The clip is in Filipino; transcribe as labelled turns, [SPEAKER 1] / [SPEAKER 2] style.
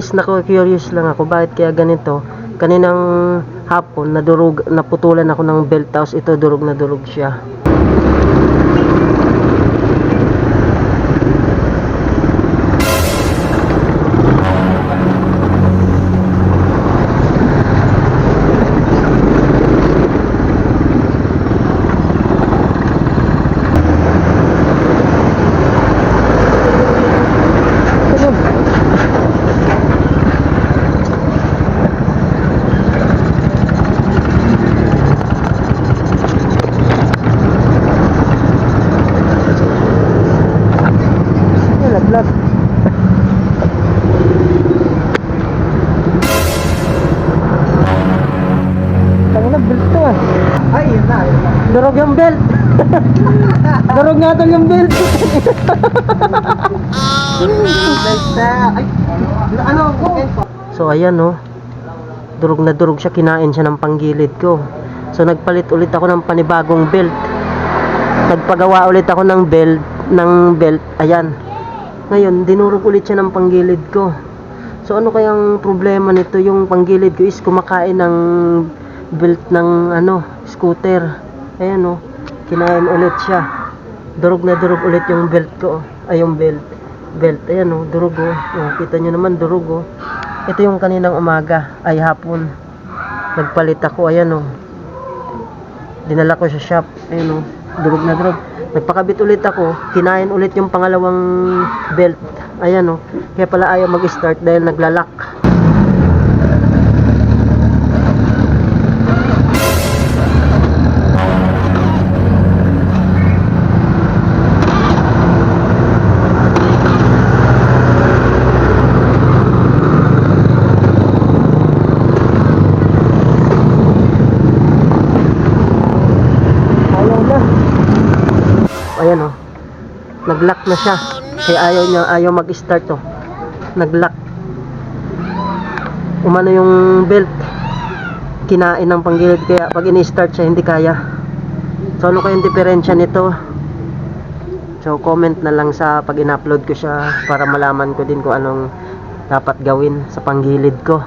[SPEAKER 1] Is nako curious lang ako bakit kaya ganito. Kaninang hapon nadurog naputulan ako ng belt tapos ito durog na durog siya. Ay, laglag. Tangina belt to ah.
[SPEAKER 2] Ay, yun na, yun na.
[SPEAKER 1] Durog yung belt. Durog nga tol yung belt.
[SPEAKER 2] Like na. Ay, ano.
[SPEAKER 1] So ayan no. Durog na durog siya, kinain siya ng panggilid ko. So nagpalit ulit ako ng panibagong belt. Nagpagawa ulit ako ng belt, ng belt. Ayan. Ngayon, dinurog ulit siya ng panggilid ko. So ano kayang problema nito? Yung panggilid ko is kumakain ng belt ng ano, scooter. Ayan no. Kinain ulit siya. Durog na durog ulit yung belt ko. Ay yung belt. Belt. Ayan no, durog oh. oh kita nyo naman durog oh. Ito yung kaninang umaga, ay hapon. Nagpalit ako, ayan oh. Dinala ko sa shop, ayan oh. Durog na durog. Nagpakabit ulit ako, kinain ulit yung pangalawang belt. Ayan oh. Kaya pala ayaw mag-start dahil naglalak. Nag-lock na siya. Kaya ayaw niya, ayaw mag-start oh. Nag-lock. Umano yung belt. Kinain ng panggilid kaya pag ini-start siya hindi kaya. So ano kayang diferensya nito? So comment na lang sa pag in-upload ko siya para malaman ko din kung anong dapat gawin sa panggilid ko.